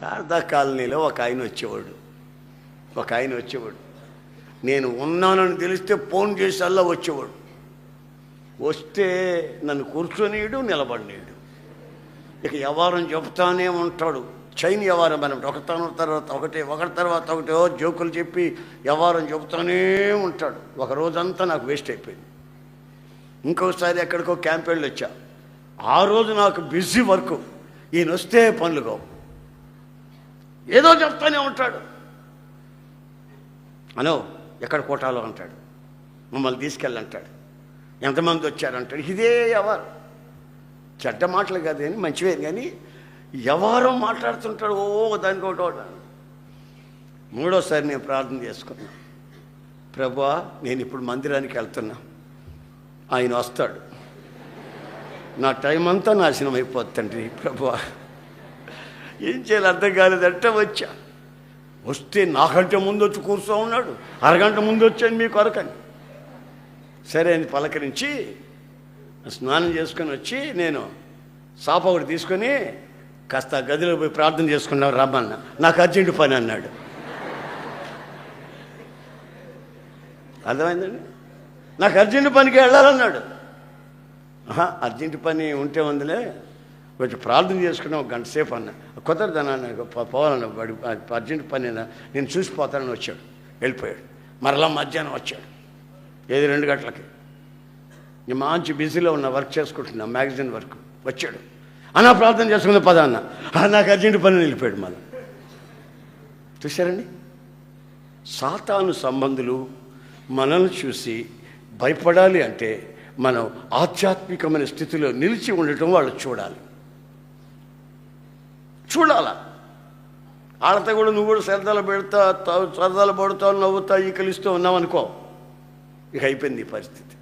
శారదా కాలనీలో ఒక ఆయన వచ్చేవాడు. ఒక ఆయన వచ్చేవాడు. నేను ఉన్నానని తెలిస్తే ఫోన్ చేసి అల్లా వచ్చేవాడు. వస్తే నన్ను కూర్చొనియడు నిలబడినీడు ఇక వ్యవహారం చెప్తానే ఉంటాడు. చైన్ వ్యవహారం మనం ఒకతన తర్వాత ఒకటి ఒకటి తర్వాత ఒకటే జోకులు చెప్పి వ్యవహారం చెబుతానే ఉంటాడు. ఒక రోజంతా నాకు వేస్ట్ అయిపోయింది. ఇంకోసారి ఎక్కడికో క్యాంప్ వెళ్ళి వచ్చా ఆ రోజు నాకు బిజీ వర్క్. ఈయన వస్తే పనులు కావు. ఏదో చెప్తానే ఉంటాడు. అనో ఎక్కడ కోటాలో అంటాడు. మమ్మల్ని తీసుకెళ్ళంటాడు. ఎంతమంది వచ్చారంటాడు. ఇదే ఎవరు? చెడ్డ మాటలు కాదు కానీ మంచివే కానీ ఎవరో మాట్లాడుతుంటాడు. ఓ దానికి ఒకటో మూడోసారి నేను ప్రార్థన చేసుకున్నా. ప్రభా నేను ఇప్పుడు మందిరానికి వెళ్తున్నా. ఆయన వస్తాడు. నా టైం అంతా నాశనం అయిపోతుందండి ప్రభా ఏం చేయాలి అర్థం కాలేదంటే వచ్చా. వస్తే నాకంటే ముందు వచ్చి కూర్చో ఉన్నాడు. అరగంట ముందు వచ్చాను మీ కొరకని. సరే అని పలకరించి స్నానం చేసుకొని వచ్చి నేను సాప ఒకటి తీసుకొని కాస్త గదిలో పోయి ప్రార్థన చేసుకున్నావు రమ్మన్న నాకు అర్జెంటు పని అన్నాడు. అర్థమైందండి? నాకు అర్జెంటు పనికి వెళ్ళాలన్నాడు. ఆహా, అర్జెంటు పని ఉంటే ఉందిలే. కొంచెం ప్రార్థన చేసుకున్నా ఒక గంట సేపు అన్న. కుదరదన్నా నాకు పోవాలన్న వాడి అర్జెంట్ పని అయినా నేను చూసిపోతానని వచ్చాడు వెళ్ళిపోయాడు. మరలా మధ్యాహ్నం వచ్చాడు ఏది రెండు గంటలకి. నేను మంచి బిజీలో ఉన్న వర్క్ చేసుకుంటున్నా మ్యాగజైన్ వర్క్. వచ్చాడు. అన్న ప్రార్థన చేసుకున్న పద అన్న నాకు అర్జెంట్ పని వెళ్ళిపోయాడు మళ్ళీ. చూశారండి? సాతాను సంబంధులు మనల్ని చూసి భయపడాలి అంటే మనం ఆధ్యాత్మికమైన స్థితిలో నిలిచి ఉండటం వాళ్ళు చూడాలి. చూడాల. వాళ్ళతో కూడా నువ్వు కూడా సరదాలు పెడతా సరదాలు పడతావు నవ్వుతా ఈకలిస్తూ ఉన్నావు అనుకో ఇక అయిపోయింది ఈ పరిస్థితి.